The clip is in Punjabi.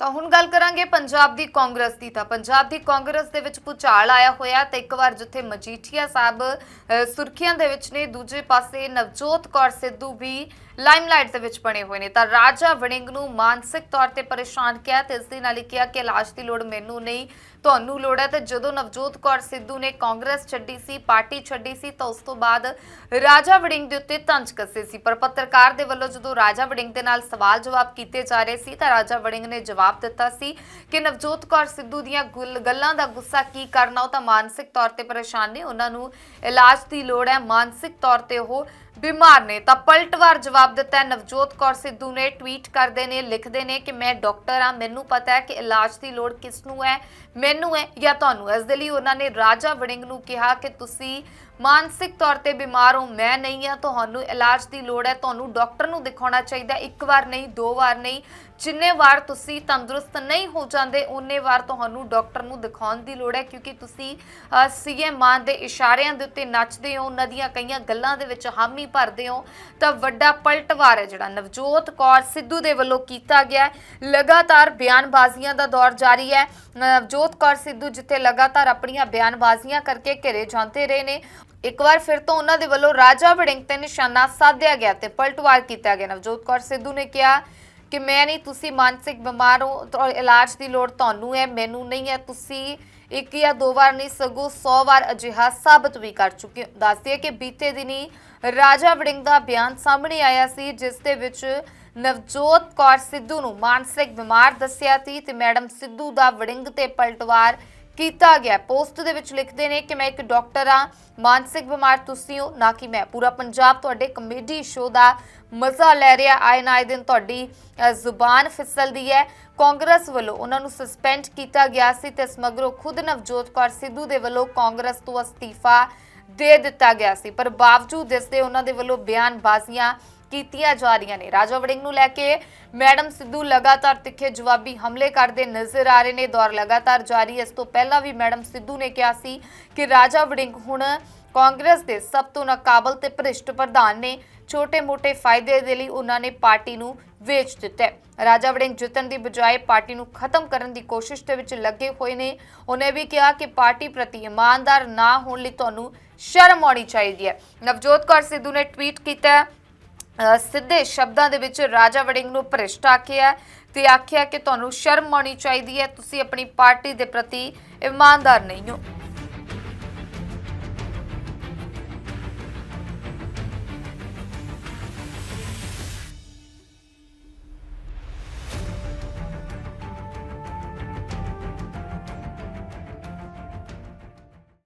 ਤਾਂ ਹੁਣ ਗੱਲ ਕਰਾਂਗੇ ਪੰਜਾਬ ਦੀ ਕਾਂਗਰਸ ਦੀ। ਤਾਂ ਪੰਜਾਬ ਦੀ ਕਾਂਗਰਸ ਦੇ ਵਿੱਚ ਭੁਚਾਲ ਆਇਆ ਹੋਇਆ ਤੇ ਇੱਕ ਵਾਰ ਜਿੱਥੇ ਮਜੀਠੀਆ ਸਾਹਿਬ ਸੁਰਖੀਆਂ ਦੇ ਵਿੱਚ ਨੇ, ਦੂਜੇ ਪਾਸੇ ਨਵਜੋਤ ਕੌਰ ਸਿੱਧੂ ਵੀ ਲਾਈਮਲਾਈਟ ਦੇ ਵਿੱਚ ਬਣੇ ਹੋਏ ਨੇ। ਤਾਂ ਰਾਜਾ ਵੜਿੰਗ ਨੂੰ ਮਾਨਸਿਕ ਤੌਰ ਤੇ ਪਰੇਸ਼ਾਨ ਕਿਹਾ ਤੇ ਇਸ ਦੇ ਨਾਲ ਹੀ ਕਿਹਾ ਕਿ ਇਲਾਜ ਦੀ ਲੋੜ ਮੈਨੂੰ ਨਹੀਂ, ਤੁਹਾਨੂੰ ਲੋੜ ਹੈ। ਤੇ ਜਦੋਂ ਨਵਜੋਤ ਕੌਰ ਸਿੱਧੂ ਨੇ ਕਾਂਗਰਸ ਛੱਡੀ ਸੀ, ਪਾਰਟੀ ਛੱਡੀ ਸੀ, ਤਾਂ ਉਸ ਤੋਂ ਬਾਅਦ ਰਾਜਾ ਵੜਿੰਗ ਦੇ ਉੱਤੇ ਤੰਜ ਕੱਸੇ ਸੀ। ਪਰ ਪੱਤਰਕਾਰ ਦੇ ਵੱਲੋਂ ਜਦੋਂ ਰਾਜਾ ਵੜਿੰਗ ਦੇ ਨਾਲ ਸਵਾਲ ਜਵਾਬ ਕੀਤੇ ਜਾ ਰਹੇ ਸੀ, ਤਾਂ ਰਾਜਾ ਵੜਿੰਗ ਨੇ ਜਵਾਬ ਦਿੱਤਾ ਸੀ ਕਿ ਨਵਜੋਤ ਕੌਰ ਸਿੱਧੂ ਦੀਆਂ ਗੁੱਲ- ਗੱਲਾਂ ਦਾ ਗੁੱਸਾ ਕੀ ਕਰਨਾ, ਉਹ ਤਾਂ ਮਾਨਸਿਕ ਤੌਰ ਤੇ ਪਰੇਸ਼ਾਨ ਨੇ। ਉਹਨਾਂ ਨੂੰ ਇਲਾਜ ਦੀ ਲੋੜ ਹੈ, ਮਾਨਸਿਕ ਤੌਰ ਤੇ ਉਹ ਬਿਮਾਰ ਨੇ ਤਾਂ ਪਲਟਵਾਰ ਜਵਾਬ ਦਿੱਤਾ ਨਵਜੋਤ ਕੌਰ ਸਿੱਧੂ ਨੇ ਟਵੀਟ ਕਰਦੇ ਨੇ, ਲਿਖਦੇ ਨੇ ਕਿ ਮੈਂ ਡਾਕਟਰ ਆ ਮੈਨੂੰ ਪਤਾ ਹੈ ਕਿ ਇਲਾਜ ਦੀ ਲੋੜ ਕਿਸ ਨੂੰ ਹੈ, ਮੈਨੂੰ ਹੈ ਜਾਂ ਤੁਹਾਨੂੰ ਇਸ ਦੇ ਲਈ ਉਹਨਾਂ ਨੇ ਰਾਜਾ ਵੜਿੰਗ ਨੂੰ ਕਿਹਾ ਕਿ ਤੁਸੀਂ ਮਾਨਸਿਕ ਤੌਰ ਤੇ ਬਿਮਾਰ ਹੋ, ਮੈਂ ਨਹੀਂ ਆ ਤੁਹਾਨੂੰ ਇਲਾਜ ਦੀ ਲੋੜ ਹੈ, ਤੁਹਾਨੂੰ ਡਾਕਟਰ ਨੂੰ ਦਿਖਾਉਣਾ ਚਾਹੀਦਾ ਇੱਕ ਵਾਰ ਨਹੀਂ, ਦੋ ਵਾਰ ਨਹੀਂ, ਜਿੰਨੇ ਵਾਰ ਤੁਸੀਂ ਤੰਦਰੁਸਤ ਨਹੀਂ ਹੋ ਜਾਂਦੇ ਉਨੇ ਵਾਰ ਤੁਹਾਨੂੰ ਡਾਕਟਰ ਨੂੰ ਦਿਖਾਉਣ ਦੀ ਲੋੜ ਹੈ, ਕਿਉਂਕਿ ਤੁਸੀਂ ਸੀਐਮ ਮਾਨ ਦੇ ਇਸ਼ਾਰਿਆਂ ਦੇ ਉੱਤੇ ਨੱਚਦੇ ਹੋ, ਉਹਨਾਂ ਦੀਆਂ ਕਈਆਂ ਗੱਲਾਂ ਦੇ ਵਿੱਚ ਹਾਮੀ ਭਰਦੇ ਹੋ, ਤਾਂ ਵੱਡਾ ਪਲਟਵਾਰ ਹੈ ਜਿਹੜਾ। ਨਵਜੋਤ ਕੌਰ ਸਿੱਧੂ ਦੇ ਵੱਲੋਂ ਕੀਤਾ ਗਿਆ ਲਗਾਤਾਰ ਬਿਆਨਬਾਜ਼ੀਆਂ ਦਾ ਦੌਰ ਜਾਰੀ ਹੈ। ਨਵਜੋਤ ਕੌਰ ਸਿੱਧੂ ਜਿੱਥੇ ਲਗਾਤਾਰ ਆਪਣੀਆਂ ਬਿਆਨਬਾਜ਼ੀਆਂ ਕਰਕੇ ਘਿਰੇ ਜਾਂਦੇ ਰਹੇ ਨੇ ਇੱਕ ਵਾਰ ਫਿਰ ਤੋਂ ਉਹਨਾਂ ਦੇ ਵੱਲੋਂ ਰਾਜਾ ਵੜਿੰਗ ਤੇ ਨਿਸ਼ਾਨਾ ਸਾਧਿਆ ਗਿਆ ਤੇ ਪਲਟਵਾਰ ਕੀਤਾ ਗਿਆ। ਨਵਜੋਤ ਕੌਰ ਸਿੱਧੂ ਨੇ ਕਿਹਾ ਕਿ ਮੈਂ ਨਹੀਂ, ਤੁਸੀਂ ਮਾਨਸਿਕ ਬਿਮਾਰ ਹੋ, ਤਾਂ ਇਲਾਜ ਦੀ ਲੋੜ ਤੁਹਾਨੂੰ ਹੈ, ਮੈਨੂੰ ਨਹੀਂ ਹੈ, ਤੁਸੀਂ ਇੱਕ ਜਾਂ ਦੋ ਵਾਰ ਨਹੀਂ, ਸਗੋਂ 100 ਵਾਰ ਅਜਿਹਾ ਸਾਬਤ ਵੀ ਕਰ ਚੁੱਕੇ ਹੋ। ਦੱਸਦੀ ਹੈ ਕਿ ਬੀਤੇ ਦਿਨੀ ਰਾਜਾ ਵੜਿੰਗ ਦਾ ਬਿਆਨ ਸਾਹਮਣੇ ਆਇਆ ਸੀ, ਜਿਸ ਦੇ ਵਿੱਚ ਨਵਜੋਤ ਕੌਰ ਸਿੱਧੂ ਨੂੰ ਮਾਨਸਿਕ ਬਿਮਾਰ ਦੱਸਿਆ ਸੀ ਤੇ ਮੈਡਮ ਸਿੱਧੂ ਦਾ ਵੜਿੰਗ ਤੇ ਪਲਟਵਾਰ ਕੀਤਾ ਗਿਆ। ਪੋਸਟ ਦੇ ਵਿੱਚ ਲਿਖਦੇ ਨੇ ਕਿ ਮੈਂ ਇੱਕ ਡਾਕਟਰ ਆ ਮਾਨਸਿਕ ਬਿਮਾਰ ਤੁਸੀਂ ਹੋ, ਨਾ ਕਿ ਮੈਂ। ਪੂਰਾ ਪੰਜਾਬ ਤੁਹਾਡੇ ਕਮੇਡੀ ਸ਼ੋਅ ਦਾ ਮਜ਼ਾ ਲੈ ਰਿਹਾ। ਆਏ ਨਾ ਆਏ ਦਿਨ ਤੁਹਾਡੀ ਜ਼ੁਬਾਨ ਫਿਸਲਦੀ ਹੈ। ਕਾਂਗਰਸ ਵੱਲੋਂ ਉਹਨਾਂ ਨੂੰ ਸਸਪੈਂਡ ਕੀਤਾ ਗਿਆ ਸੀ ਤੇ ਸਮਗਰੋ ਖੁਦ ਨਵਜੋਤ ਕੌਰ ਸਿੱਧੂ ਦੇ ਵੱਲੋਂ ਕਾਂਗਰਸ ਤੋਂ ਅਸਤੀਫਾ ਦੇ ਦਿੱਤਾ ਗਿਆ ਸੀ। ਪਰ ਬਾਵਜੂਦ ਇਸ ਦੇ ਉਹਨਾਂ ਦੇ ਵੱਲੋਂ ਬਿਆਨਬਾਜ਼ੀਆਂ ਕੀਤੀਆਂ ਜਾ ਰਹੀਆਂ ਨੇ। ਰਾਜਾ ਵੜਿੰਗ ਨੂੰ ਲੈ ਕੇ ਮੈਡਮ ਸਿੱਧੂ ਲਗਾਤਾਰ ਤਿੱਖੇ ਜਵਾਬੀ ਹਮਲੇ ਕਰਦੇ ਨਜ਼ਰ ਆ ਰਹੇ ਨੇ। ਦੌਰ ਲਗਾਤਾਰ ਜਾਰੀ ਇਸ ਤੋਂ ਪਹਿਲਾਂ ਵੀ ਮੈਡਮ ਸਿੱਧੂ ਨੇ ਕਿਹਾ ਸੀ ਕਿ ਰਾਜਾ ਵੜਿੰਗ ਹੁਣ ਕਾਂਗਰਸ ਦੇ ਸਭ ਤੋਂ ਨਾਕਾਬਲ ਤੇ ਭ੍ਰਿਸ਼ਟ ਪ੍ਰਧਾਨ ਨੇ। ਛੋਟੇ-ਮੋਟੇ ਫਾਇਦੇ ਦੇ ਲਈ ਉਹਨਾਂ ਨੇ ਪਾਰਟੀ ਨੂੰ ਵੇਚ ਦਿੱਤਾ ਰਾਜਾ ਵੜਿੰਗ ਜਿੱਤਣ ਦੀ ਬਜਾਏ ਪਾਰਟੀ ਨੂੰ ਖਤਮ ਕਰਨ ਦੀ ਕੋਸ਼ਿਸ਼ ਦੇ ਵਿੱਚ ਲੱਗੇ ਹੋਏ ਨੇ। ਉਹਨੇ ਵੀ ਕਿਹਾ ਕਿ ਪਾਰਟੀ ਪ੍ਰਤੀ ਇਮਾਨਦਾਰ ਨਾ ਹੋਣ ਲਈ ਤੁਹਾਨੂੰ ਸ਼ਰਮ ਆਉਣੀ ਚਾਹੀਦੀ ਹੈ। ਨਵਜੋਤ ਕੌਰ ਸਿੱਧੂ ਨੇ ਟਵੀਟ ਕੀਤਾ ਸਿੱਧੇ ਸ਼ਬਦਾਂ ਦੇ ਵਿੱਚ ਰਾਜਾ ਵੜਿੰਗ ਨੂੰ ਭ੍ਰਿਸ਼ਟ ਆਖਿਆ ਤੇ ਆਖਿਆ ਕਿ ਤੁਹਾਨੂੰ ਸ਼ਰਮ ਆਉਣੀ ਚਾਹੀਦੀ ਹੈ, ਤੁਸੀਂ ਆਪਣੀ ਪਾਰਟੀ ਦੇ ਪ੍ਰਤੀ ਇਮਾਨਦਾਰ ਨਹੀਂ ਹੋ।